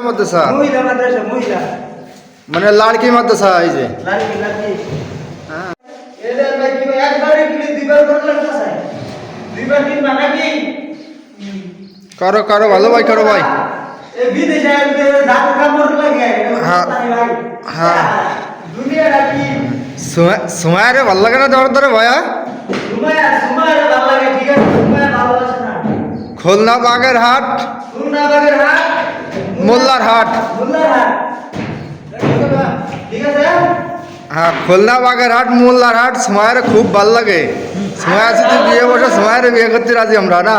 মাদ্রাসা মহিলা মাদ্রাসা মহিলা। মানে লাড়কি মাদ্রাসা এই যে। লাড়কি লাড়কি। হ্যাঁ। এদের ভাই কি ভাই কি দুইবার করলেন না স্যার দুইবার তিন বানা কি করো করো ভালো ভাই করো ভাই। এই বিদেশে দাঁত কামড় লাগে হ্যাঁ। হ্যাঁ। দুনিয়াটা কি? ভালো লাগে না ধরে ভাইয়া খুলনা বাগের হাট মোল্লার হাট। হ্যাঁ খুলনা বাগের হাট মোল্লার হাট সময়ের খুব ভালো লাগে। সময় আছে তুই বিয়ে বসে সময়ের বিয়ে করতে রাজি আমরা না?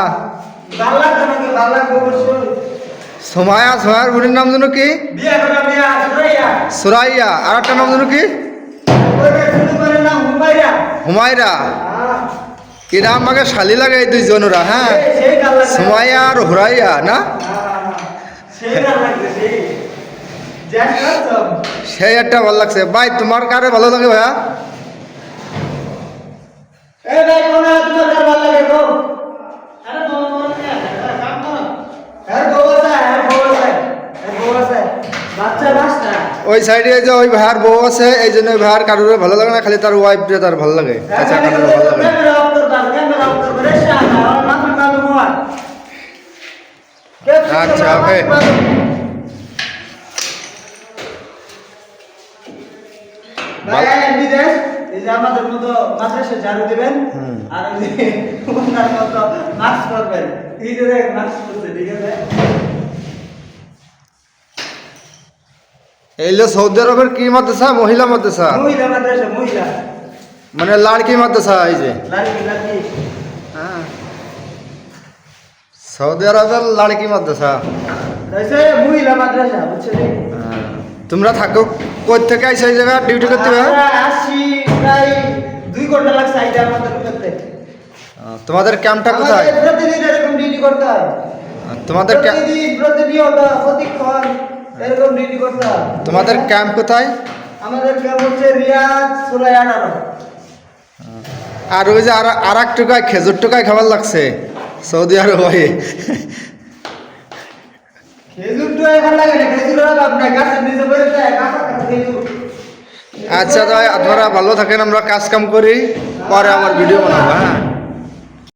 সময়া সময়ের বুড়ির নাম যেন কি? সুরাইয়া। আর একটা নাম যেন কি? হুমায়রা। এরা আমাকে শালি লাগে এই দুইজনরা হ্যাঁ? সুমাইয়া আর হুরাইয়া না? হ্যাঁ, হ্যাঁ, সেই একটা ভালো লাগছে। ভাই তোমার কারে ভালো লাগে ভাইয়া? ওই সাইডে যে ওই ভাইয়ার বউ আছে এই জন্য ওই ভাইয়ার কারোর ভালো লাগে না খালি তার ওয়াইফ তার ভালো লাগে। আচ্ছা কারোর ভালো লাগে আচ্ছা, ওকে। ভাই বিদেশ এই যে আমাদের মতো মাদ্রাসা ঝাড়ু দিবেন আর ওই যে ওনার মতো মাস্ক করবেন এই যে মাস্ক করছে ঠিক আছে? এই সৌদি আরবের কি মাদ্রাসা? মহিলা মাদ্রাসা? মহিলা মাদ্রাসা মহিলা। মানে লাড়কি মাদ্রাসা এই যে। লাড়কি লাড়কি। হ্যাঁ। সৌদি আরবের লাড়কি মাদ্রাসা। মহিলা মাদ্রাসা হ্যাঁ। তোমরা থাকো কই থেকে আইসো এই জায়গা ডিউটি করতে হবে আসি প্রায় দুই ঘণ্টা লাগছে আইডা আমাদের করতে। তোমাদের ক্যাম্পটা কোথায়? প্রতিদিন এরকম ডিউটি করতে হয়। তোমাদের ক্যা- প্রতিদিন প্রতিনিয়ত প্রতিক্ষণ এরকম ডিউটি করতে হয়। তোমাদের ক্যাম্প কোথায়? আমাদের ক্যাম্প হচ্ছে রিয়াদ সুরাই আঠারো আর ওই যে আর আর এক টুকায় খেজুর টুকায় খাবার লাগছে। সৌদি আরব খেজুর। আচ্ছা তাই আপনারা ভালো থাকেন আমরা কাজ কাম করি পরে আমার ভিডিও বানাবো হ্যাঁ।